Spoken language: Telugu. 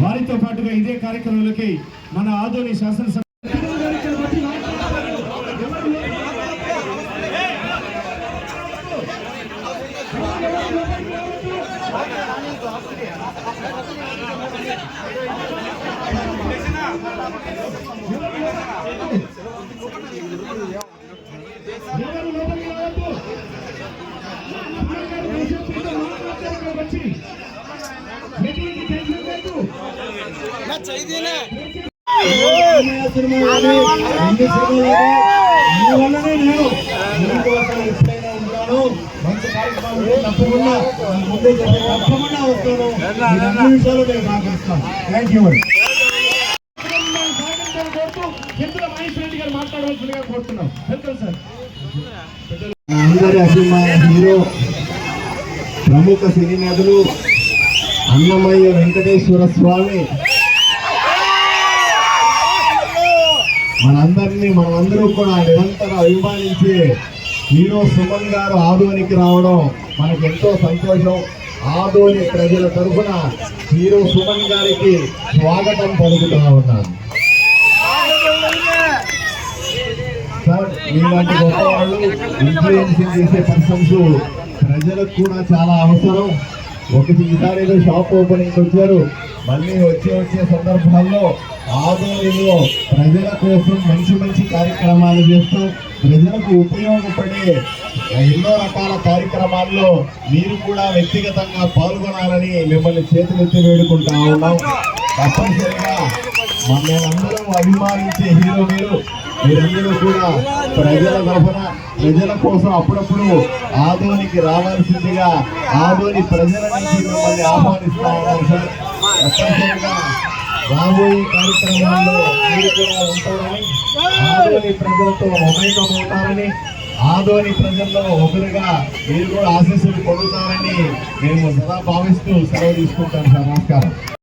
వారితో పాటుగా ఇదే కార్యక్రమంలోకి మన ఆదోని శాసనసభ ఎవరు లోపలికి రావద్దు. వచ్చి. అందరి అభిమాన హీరో ప్రముఖ సినీ నటులు అన్నమయ్య వెంకటేశ్వర స్వామి మనందరినీ మనమందరూ కూడా నిరంతరం అభిమానించి హీరో సుమన్ గారు ఆదోనికి రావడం మనకు ఎంతో సంతోషం. ఆదోని ప్రజల తరఫున హీరో సుమన్ గారికి స్వాగతం పలుకుతా ఉన్నాను. సార్ మీలాంటి గొప్ప వాళ్ళు ఇన్ఫ్లుయెన్సింగ్ చేసే పర్సన్స్ ప్రజలకు కూడా చాలా అవసరం. ఒకటి ఈసారి షాప్ ఓపెనింగ్ వచ్చారు. మళ్ళీ వచ్చే వచ్చే సందర్భాల్లో ఆదోళనలో ప్రజల కోసం మంచి మంచి కార్యక్రమాలు చేస్తూ ప్రజలకు ఉపయోగపడే ఎన్నో రకాల కార్యక్రమాల్లో మీరు కూడా వ్యక్తిగతంగా పాల్గొనాలని మిమ్మల్ని చేతులెత్తి వేడుకుంటా ఉన్నాం. తప్పనిసరిగా మనందరం అభిమానించే హీరో మీరు. మీరందరూ కూడా ప్రజల తరఫున ప్రజల కోసం అప్పుడప్పుడు ఆదోనికి రావాల్సిందిగా ఆదోని ప్రజల నుంచి మిమ్మల్ని ఆహ్వానిస్తా ఉన్నాం సార్. తప్పనిసరిగా రాబోయే కార్యక్రమాల్లో మీరు కూడా ఉంటారని ఆదోని ప్రజలతో మమేకం అవుతారని ఆదోని ప్రజల్లో ఒకరుగా మీరు కూడా ఆశీస్సులు పొందుతారని మేము సదా భావిస్తూ సెలవు తీసుకుంటాం సార్. నమస్కారం.